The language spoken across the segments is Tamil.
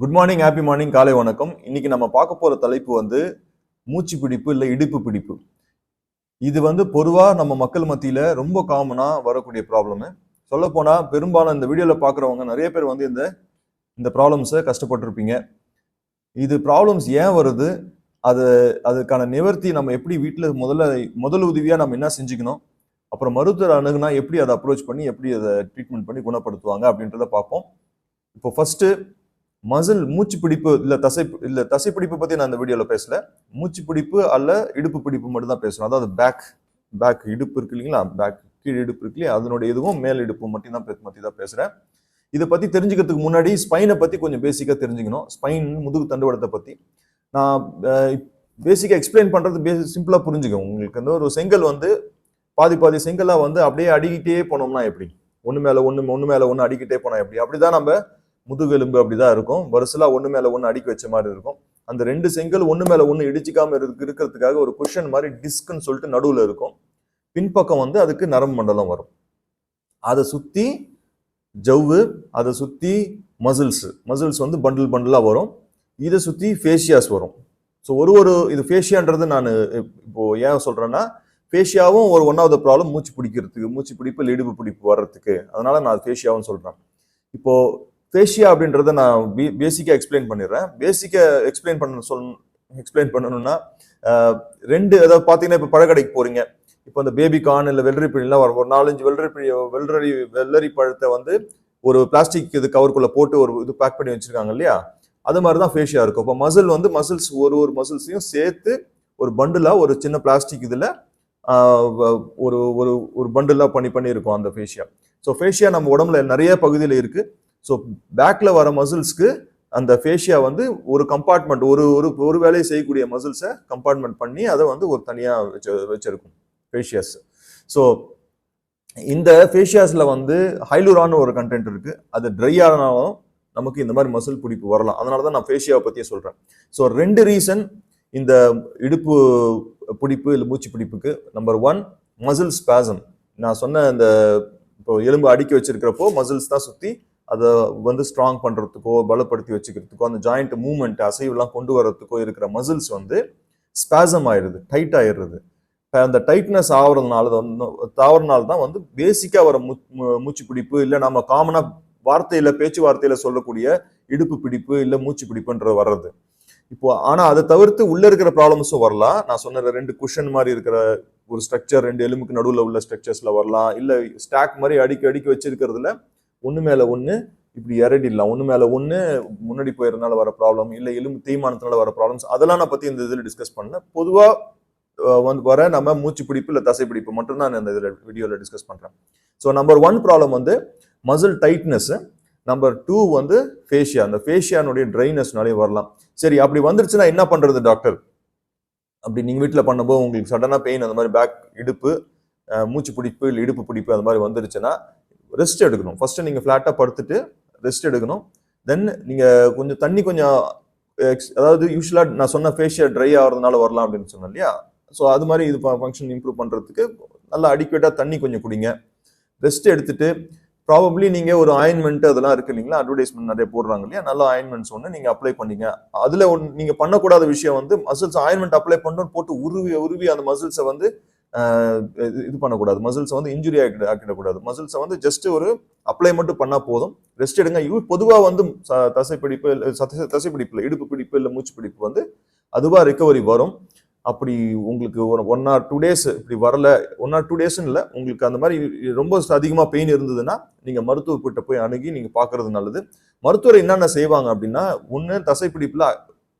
குட் மார்னிங் ஹாப்பி மார்னிங் காலை வணக்கம். இன்னைக்கு நம்ம பார்க்க போகிற தலைப்பு வந்து மூச்சு பிடிப்பு இல்லை இடுப்பு பிடிப்பு. இது வந்து பொதுவாக நம்ம மக்கள் மத்தியில் ரொம்ப காமனாக வரக்கூடிய ப்ராப்ளமு சொல்லப்போனால் பெரும்பாலும் இந்த வீடியோவில் பார்க்குறவங்க நிறைய பேர் வந்து இந்த இந்த ப்ராப்ளம்ஸை கஷ்டப்பட்டிருப்பீங்க. இது ப்ராப்ளம்ஸ் ஏன் வருது? அது அதுக்கான நிவர்த்தி நம்ம எப்படி வீட்டில் முதல்ல முதல் உதவியாக நம்ம என்ன செஞ்சுக்கணும்? அப்புறம் மருத்துவர் அணுகுனா எப்படி அதை அப்ரோச் பண்ணி எப்படி அதை ட்ரீட்மெண்ட் பண்ணி குணப்படுத்துவாங்க அப்படின்றத பார்ப்போம். இப்போ ஃபஸ்ட்டு மசில் மூச்சு பிடிப்பு இல்லை தசை இல்லை தசை பிடிப்பு பற்றி நான் இந்த வீடியோவில் பேசல. மூச்சு பிடிப்பு அல்ல இடுப்பு பிடிப்பு மட்டும் தான் பேசணும். அதாவது பேக் பேக் இடுப்பு இருக்கு இல்லைங்களா? பேக் கீழ் இடுப்பு இருக்கு இல்லையா? அதனுடைய இதுவும் மேல் இடுப்பு மட்டும் தான் பற்றி தான் பேசுகிறேன் இதை பற்றி தெரிஞ்சுக்கிறதுக்கு முன்னாடி ஸ்பைனை பற்றி கொஞ்சம் பேசிக்காக தெரிஞ்சுக்கணும். ஸ்பைன் முதுகு தண்டுவடத்தை பற்றி நான் பேசிக்காக எக்ஸ்பிளைன் பண்ணுறது பேசி சிம்பிளாக புரிஞ்சுக்கணும் உங்களுக்கு வந்து ஒரு செங்கல் வந்து பாதி பாதி செங்கலாக வந்து அப்படியே அடிக்கிட்டே போனோம்னா எப்படி? ஒன்று மேலே ஒன்று ஒன்று மேலே ஒன்று அடிக்கிட்டே போனால் எப்படி? அப்படி தான் நம்ம முதுகெலும்பு அப்படிதான் இருக்கும். வருசலா ஒன்று மேலே ஒன்று அடுக்கி வச்ச மாதிரி இருக்கும். அந்த ரெண்டு செங்கல் ஒன்று மேலே ஒன்று இடிச்சிக்காம இருக்கிறதுக்காக ஒரு குஷன் மாதிரி டிஸ்க்னு சொல்லிட்டு நடுவில் இருக்கும். பின்பக்கம் வந்து அதுக்கு நரம்பு மண்டலம் வரும். அதை சுற்றி ஜவ்வு அதை சுற்றி மசில்ஸ் மசில்ஸ் வந்து பண்டில் பண்டிலாக வரும். இதை சுற்றி ஃபேஷியாஸ் வரும். ஸோ ஒரு ஒரு இது ஃபேஷியான்றது நான் இப்போ ஏன் சொல்கிறேன்னா ஃபேஷியாவும் ஒரு ஒன் ஆஃப் த ப்ராப்ளம் மூச்சு பிடிக்கிறதுக்கு மூச்சு பிடிப்பு இடுப்பு பிடிப்பு வர்றதுக்கு. அதனால நான் ஃபேஷியாவும் சொல்கிறேன் இப்போது ஃபேஷியா அப்படின்றத நான் பேசிக்காக எக்ஸ்பிளைன் பண்ணிடுறேன். பேசிக்காக எக்ஸ்பிளைன் பண்ண சொல் எக்ஸ்பிளைன் பண்ணணும்னா ரெண்டு அதாவது பார்த்தீங்கன்னா இப்போ பழக்கடைக்கு போறீங்க. இப்போ இந்த பேபி கார்ன் இல்லை வெள்ளரி பிழிலாம் வரும். ஒரு நாலஞ்சு வெள்ளரி பிழி வெள்ளரி வெள்ளரி பழத்தை வந்து ஒரு பிளாஸ்டிக் இது கவருக்குள்ளே போட்டு ஒரு இது பேக் பண்ணி வச்சுருக்காங்க இல்லையா? அது மாதிரி தான் ஃபேஷியா இருக்கும். இப்போ மசில் வந்து மசில்ஸ் ஒரு ஒரு மசில்ஸையும் சேர்த்து ஒரு பண்டிலாக ஒரு சின்ன பிளாஸ்டிக் இதில் ஒரு ஒரு ஒரு பண்டிலாக பண்ணி பண்ணி இருக்கும் அந்த ஃபேஷியா ஸோ ஃபேஷியா நம்ம உடம்புல நிறைய பகுதியில் இருக்குது ஸோ பேக்கில் வர மசில்ஸ்க்கு அந்த ஃபேஷியா வந்து ஒரு கம்பார்ட்மெண்ட் ஒரு ஒரு ஒரு வேலையை செய்யக்கூடிய மசில்ஸை கம்பார்ட்மெண்ட் பண்ணி அதை வந்து ஒரு தனியாக வச்சு வச்சிருக்கும் ஃபேஷியாஸ் ஸோ இந்த ஃபேஷியாஸில் வந்து ஹைலூரான ஒரு கண்டென்ட் இருக்குது அது ட்ரை ஆனாலும் நமக்கு இந்த மாதிரி மசில் பிடிப்பு வரலாம். அதனால தான் நான் ஃபேஷியாவை பற்றியே சொல்கிறேன் ஸோ ரெண்டு ரீசன் இந்த இடுப்பு பிடிப்பு இல்லை மூச்சு பிடிப்புக்கு. நம்பர் ஒன் மசில் ஸ்பேசம் நான் சொன்ன இந்த இப்போ எலும்பு அடுக்கி வச்சிருக்கிறப்போ மசில்ஸ் தான் சுற்றி அதை வந்து ஸ்ட்ராங் பண்ணுறதுக்கோ பலப்படுத்தி வச்சுக்கிறதுக்கோ அந்த ஜாயிண்ட் மூமெண்ட் அசைவுலாம் கொண்டு வரதுக்கோ இருக்கிற மசில்ஸ் வந்து ஸ்பேசம் ஆயிடுது டைட் ஆயிடுறது அந்த டைட்னஸ் ஆகுறதுனால தாவறனால தான் வந்து பேசிக்காக வர மூச்சு பிடிப்பு இல்லை நம்ம காமனாக வார்த்தையில் பேச்சுவார்த்தையில் சொல்லக்கூடிய இடுப்பு பிடிப்பு இல்லை மூச்சு பிடிப்புன்ற வர்றது. இப்போ ஆனால் அதை தவிர்த்து உள்ளே இருக்கிற ப்ராப்ளம்ஸும் வரலாம். நான் சொன்ன ரெண்டு குஷன் மாதிரி இருக்கிற ஒரு ஸ்ட்ரக்சர் ரெண்டு எலும்புக்கு நடுவில் உள்ள ஸ்ட்ரக்சர்ஸில் வரலாம். இல்லை ஸ்டாக் மாதிரி அடிக்க அடிக்க வச்சிருக்கிறதுல ஒன்று மேலே ஒன்று இப்படி இறடிடலாம். ஒன்று மேலே ஒன்று முன்னாடி போயிருந்தனால வர ப்ராப்ளம் இல்லை எலும்பு தேய்மானத்தினால வர ப்ராப்ளம்ஸ் அதெல்லாம் நான் பற்றி இந்த இதில் டிஸ்கஸ் பண்ணல. பொதுவாக வந்து வர நம்ம மூச்சு பிடிப்பு இல்லை தசை பிடிப்பு மட்டும்தான் நான் இந்த இதில் வீடியோவில் டிஸ்கஸ் பண்ணுறேன் ஸோ நம்பர் ஒன் ப்ராப்ளம் வந்து மசில் டைட்னஸ்ஸு நம்பர் டூ வந்து ஃபேஷியா அந்த ஃபேஷியானுடைய ட்ரைனஸ்னாலே வரலாம். சரி அப்படி வந்துருச்சுன்னா என்ன பண்ணுறது டாக்டர் அப்படி நீங்கள் வீட்டில் பண்ணும்போது உங்களுக்கு சடனாக பெயின் அந்த மாதிரி பேக் இடுப்பு மூச்சு பிடிப்பு இல்லை இடுப்பு பிடிப்பு அந்த மாதிரி வந்துருச்சுன்னா ரெஸ்ட் எடுக்கணும். ஃபஸ்ட்டு நீங்கள் ஃப்ளாட்டாக படுத்துட்டு ரெஸ்ட் எடுக்கணும். தென் நீங்கள் கொஞ்சம் தண்ணி கொஞ்சம் அதாவது யூஸ்வலாக நான் சொன்ன ஃபேஷியல் ட்ரை ஆகிறதுனால வரலாம் அப்படின்னு சொன்னேன் இல்லையா? ஸோ அது மாதிரி இது ஃபங்க்ஷன் இம்ப்ரூவ் பண்ணுறதுக்கு நல்லா அடிக்குவேட்டாக தண்ணி கொஞ்சம் குடிங்க. ரெஸ்ட் எடுத்துட்டு ப்ராபப்ளி நீங்கள் ஒரு ஆயின்மெண்ட் அதெல்லாம் இருக்கு இல்லைங்களா? அட்வர்டைஸ்மெண்ட் நிறைய போடுறாங்க இல்லையா? நல்ல ஆயின்மெண்ட்ஸ் ஒன்று நீங்கள் அப்ளை பண்ணீங்க. அதில் ஒன்று நீங்கள் பண்ணக்கூடாத விஷயம் வந்து மசில்ஸ் ஆயின்மெண்ட் அப்ளை பண்ணணும் போட்டு உருவி உருவி அந்த மசில்ஸை வந்து இது பண்ணக்கூடாது. மசில்ஸை வந்து இன்ஜுரி ஆக்கி ஆக்கிடக்கூடாது. மசில்ஸை வந்து ஜஸ்ட் ஒரு அப்ளை மட்டும் பண்ணால் போதும். ரெஸ்ட் எடுங்க. இவ் பொதுவாக வந்து தசைப்பிடிப்பு தசை பிடிப்பு இல்லை இடுப்பு பிடிப்பு இல்லை மூச்சு பிடிப்பு வந்து அதுவாக ரிக்கவரி வரும். அப்படி உங்களுக்கு ஒரு ஒன் ஆர் டூ டேஸ் இப்படி வரல. ஒன் ஆர் டூ டேஸ்ன்னு இல்லை. உங்களுக்கு அந்த மாதிரி ரொம்ப அதிகமாக பெயின் இருந்ததுன்னா நீங்கள் மருத்துவர்கிட்ட போய் அணுகி நீங்கள் பார்க்கறது நல்லது. மருத்துவர் என்னென்ன செய்வாங்க அப்படின்னா ஒன்று தசைப்பிடிப்பில்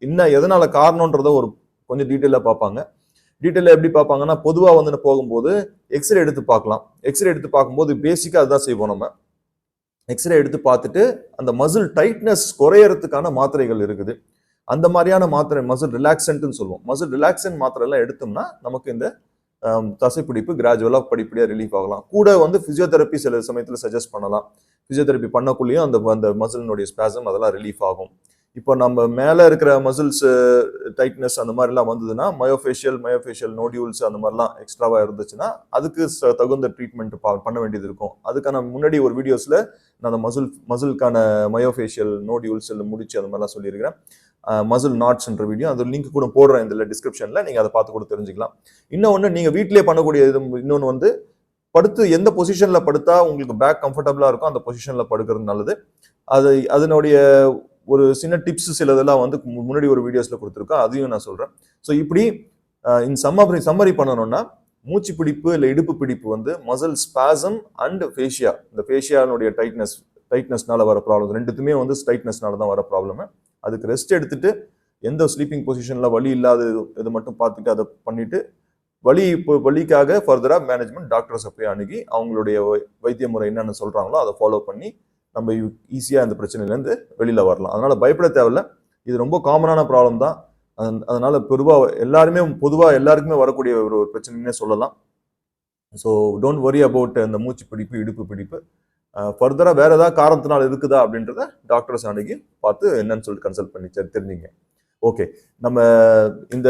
என்ன எதனால் காரணன்றத ஒரு கொஞ்சம் டீட்டெயிலாக பார்ப்பாங்க. டீட்டெயிலாக எப்படி பார்ப்பாங்கன்னா பொதுவாக வந்து போகும்போது எக்ஸ்ரே எடுத்து பார்க்கலாம். எக்ஸ்ரே எடுத்து பார்க்கும்போது பேசிக்காக அதுதான் செய்வோம் நம்ம. எக்ஸ்ரே எடுத்து பார்த்துட்டு அந்த மசில் டைட்னஸ் குறையறதுக்கான மாத்திரைகள் இருக்குது. அந்த மாதிரியான மாத்திரை மசில் ரிலாக்ஸன்ட்னு சொல்லுவோம். மசில் ரிலாக்ஸன் மாத்திரை எல்லாம் எடுத்தோம்னா நமக்கு இந்த தசைப்பிடிப்பு கிராஜுவலாக படிப்படியாக ரிலீஃப் ஆகலாம். கூட வந்து ஃபிசியோதெரப்பி சில சமயத்தில் சஜஸ்ட் பண்ணலாம். ஃபிசியோதெரப்பி பண்ணக்குள்ளேயும் அந்த அந்த மசிலினுடைய ஸ்பேசம் அதெல்லாம் ரிலீஃப் ஆகும். இப்போ நம்ம மேலே இருக்கிற மசில்ஸ் டைட்னஸ் அந்த மாதிரிலாம் வந்ததுன்னா மயோஃபேஷியல் மயோஃபேஷியல் நோடியூல்ஸ் அந்த மாதிரிலாம் எக்ஸ்ட்ராவாக இருந்துச்சுன்னா அதுக்கு ச- தகுந்த ட்ரீட்மெண்ட் பண்ண வேண்டியது இருக்கும். அதுக்கான முன்னாடி ஒரு வீடியோஸில் நான் அந்த மசில் மசிலுக்கான மயோஃபேஷியல் நோடியூல்ஸ் முடிச்சு அந்த மாதிரிலாம் சொல்லியிருக்கிறேன். மசில் நாட்ஸ்ன்ற வீடியோ அது லிங்க் கூட போடுறேன் இதில் டிஸ்கிரிப்ஷனில் நீங்கள் அதை பார்த்து கூட தெரிஞ்சுக்கலாம். இன்னொன்று நீங்கள் வீட்டிலே பண்ணக்கூடிய இது இன்னொன்று வந்து படுத்து எந்த பொசிஷனில் படுத்தா உங்களுக்கு பேக் கம்ஃபர்டபுளாக இருக்கும் அந்த பொசிஷனில் படுக்கிறது நல்லது. அது அதனுடைய ஒரு சின்ன டிப்ஸ் சிலதெல்லாம் வந்து முன்னாடி ஒரு வீடியோஸில் கொடுத்துருக்கோம். அதையும் நான் சொல்கிறேன் ஸோ இப்படி இந்த சம்மரி சம்மரி பண்ணணும்னா மூச்சு பிடிப்பு இல்லை இடுப்பு பிடிப்பு வந்து மசில் ஸ்பாசம் அண்ட் ஃபேஷியா இந்த ஃபேஷியானுடைய டைட்னஸ் டைட்னஸ்னால வர ப்ராப்ளம் ரெண்டுத்துமே வந்து டைட்னஸ்னால தான் வர ப்ராப்ளம் அதுக்கு ரெஸ்ட் எடுத்துட்டு எந்த ஸ்லீப்பிங் பொசிஷனில் வலி இல்லாத இது- மட்டும் பார்த்துட்டு அதை பண்ணிட்டு வலி இப்போ வலிக்காக ஃபர்தராக மேனேஜ்மெண்ட் டாக்டர்ஸை போய் அணுகி அவங்களுடைய வை- வைத்திய முறை என்னென்ன சொல்கிறாங்களோ அதை ஃபாலோ பண்ணி நம்ம ஈஸியாக இந்த பிரச்சனையிலேருந்து வெளியில் வரலாம். அதனால் பயப்பட தேவையில்ல. இது ரொம்ப காமனான ப்ராப்ளம் தான். அதன்- பொதுவாக எல்லாருமே பொதுவாக எல்லாருக்குமே வரக்கூடிய ஒரு பிரச்சனைன்னே சொல்லலாம். ஸோ டோன்ட் வரி அபவுட் அந்த மூச்சு பிடிப்பு இடுப்பு பிடிப்பு. ஃபர்தராக வேறு ஏதாவது காரணத்தினால் இருக்குதா அப்படின்றத டாக்டர்ஸ் அணுகி பார்த்து என்னன்னு சொல்லிட்டு கன்சல்ட் பண்ணி தெரிஞ்சுங்க. ஓகே நம்ம இந்த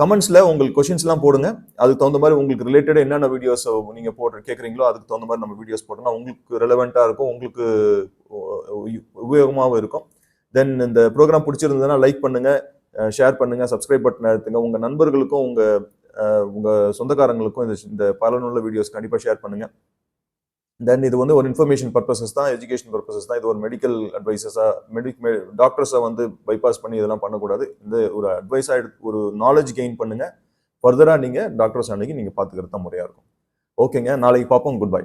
கமெண்ட்ஸில் உங்களுக்கு கொஷின்ஸ்லாம் போடுங்க. அதுக்கு தகுந்த மாதிரி உங்களுக்கு ரிலேட்டடாக என்னென்ன வீடியோஸ் நீங்கள் போடுற கேட்குறீங்களோ அதுக்கு தகுந்த மாதிரி நம்ம வீடியோஸ் போட்டோம்னா உங்களுக்கு ரெலவெண்ட்டாக இருக்கும் உங்களுக்கு உபயோகமாகவும் இருக்கும். தென் இந்த ப்ரோக்ராம் பிடிச்சிருந்ததுன்னா லைக் பண்ணுங்கள் ஷேர் பண்ணுங்கள் சப்ஸ்கிரைப் பட்டன் அழுத்துங்க. உங்கள் நண்பர்களுக்கும் உங்கள் உங்கள் சொந்தக்காரங்களுக்கும் இந்த இந்த பலனுள்ள வீடியோஸ் கண்டிப்பாக ஷேர் பண்ணுங்கள் தென் இது வந்து ஒரு இன்ஃபர்மேஷன் பர்பஸஸ் தான் எஜுகேஷன் பர்பஸஸ் தான். இது ஒரு மெடிக்கல் அட்வைசஸாக மெடிக் டாக்டர்ஸை வந்து பைபாஸ் பண்ணி இதெல்லாம் பண்ணக்கூடாது. இந்த ஒரு அட்வைஸாக எடுத்து ஒரு நாலேஜ் கெயின் பண்ணுங்கள் ஃபர்தராக நீங்கள் டாக்டர்ஸ் அன்னைக்கு நீங்கள் பார்த்துக்கிறது தான் முறையாக இருக்கும். ஓகேங்க நாளைக்கு பார்ப்போம். Good bye